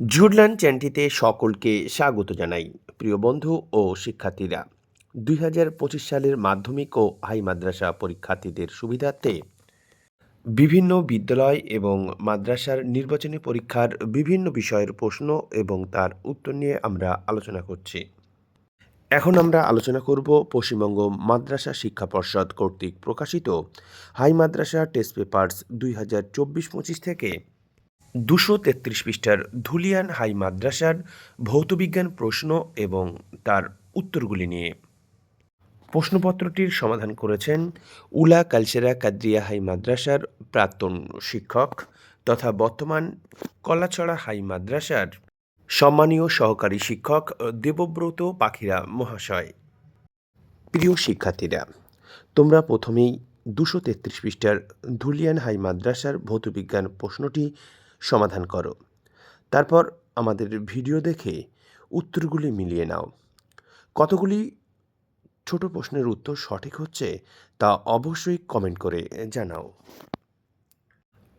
জুডল্যান্ড চ্যানেলটিতে সকলকে স্বাগত জানাই, প্রিয় বন্ধু ও শিক্ষার্থীরা। দুই হাজার পঁচিশ সালের মাধ্যমিক ও হাই মাদ্রাসা পরীক্ষার্থীদের সুবিধার্থে বিভিন্ন বিদ্যালয় এবং মাদ্রাসার নির্বাচনী পরীক্ষার বিভিন্ন বিষয়ের প্রশ্ন এবং তার উত্তর নিয়ে আমরা আলোচনা করছি। এখন আমরা আলোচনা করব পশ্চিমবঙ্গ মাদ্রাসা শিক্ষা পর্ষদ কর্তৃক প্রকাশিত হাই মাদ্রাসা টেস্ট পেপার্স দুই হাজার চব্বিশ পঁচিশ থেকে দুশো তেত্রিশ পৃষ্ঠার ধুলিয়ান হাই মাদ্রাসার ভৌতবিজ্ঞান প্রশ্ন এবং তার উত্তরগুলি নিয়ে। প্রশ্নপত্রটির সমাধান করেছেন উলা কালসেরা কাদ্রিয়া হাই মাদ্রাসার প্রাক্তন শিক্ষক তথা বর্তমান কলাছড়া হাই মাদ্রাসার সম্মানীয় সহকারী শিক্ষক দেবব্রত পাখিরা মহাশয়। প্রিয় শিক্ষার্থীরা, তোমরা প্রথমেই দুশো তেত্রিশ পৃষ্ঠার ধুলিয়ান হাই মাদ্রাসার ভৌতবিজ্ঞান প্রশ্নটি সমাধান করো। তারপর আমাদের ভিডিও দেখে উত্তরগুলি মিলিয়ে নাও। কতগুলি ছোট প্রশ্নের উত্তর সঠিক হচ্ছে তা অবশ্যই কমেন্ট করে জানাও।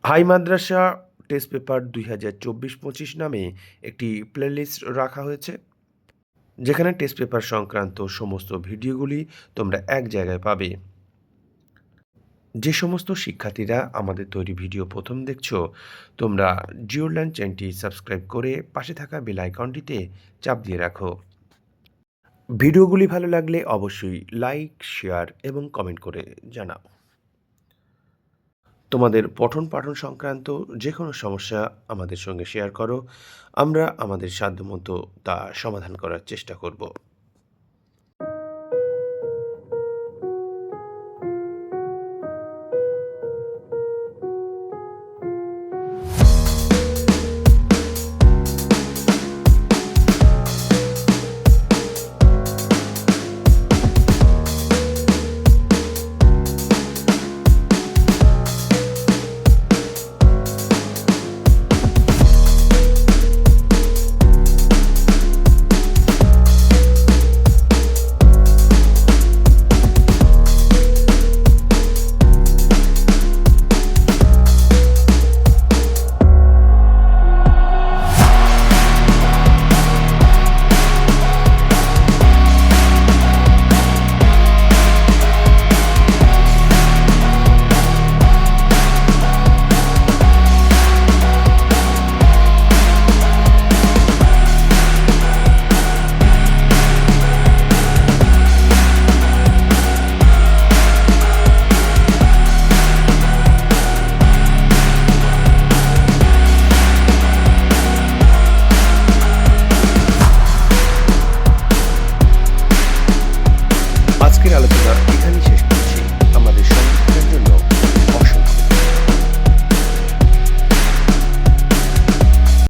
হাই মাদ্রাসা টেস্ট পেপার দুই হাজার চব্বিশ পঁচিশ নামে একটি প্লেলিস্ট রাখা হয়েছে, যেখানে টেস্ট পেপার সংক্রান্ত সমস্ত ভিডিওগুলি তোমরা এক জায়গায় পাবে। যে সমস্ত শিক্ষার্থীরা আমাদের তৈরি ভিডিও প্রথম দেখছ, তোমরা জিওল্যান্ড চ্যানেলটি সাবস্ক্রাইব করে পাশে থাকা বেল আইকনটিতে চাপ দিয়ে রাখো। ভিডিওগুলি ভালো লাগলে অবশ্যই লাইক, শেয়ার এবং কমেন্ট করে জানাও। তোমাদের পঠন পাঠন সংক্রান্ত যে কোনো সমস্যা আমাদের সঙ্গে শেয়ার করো, আমরা আমাদের সাধ্যমতো তা সমাধান করার চেষ্টা করব।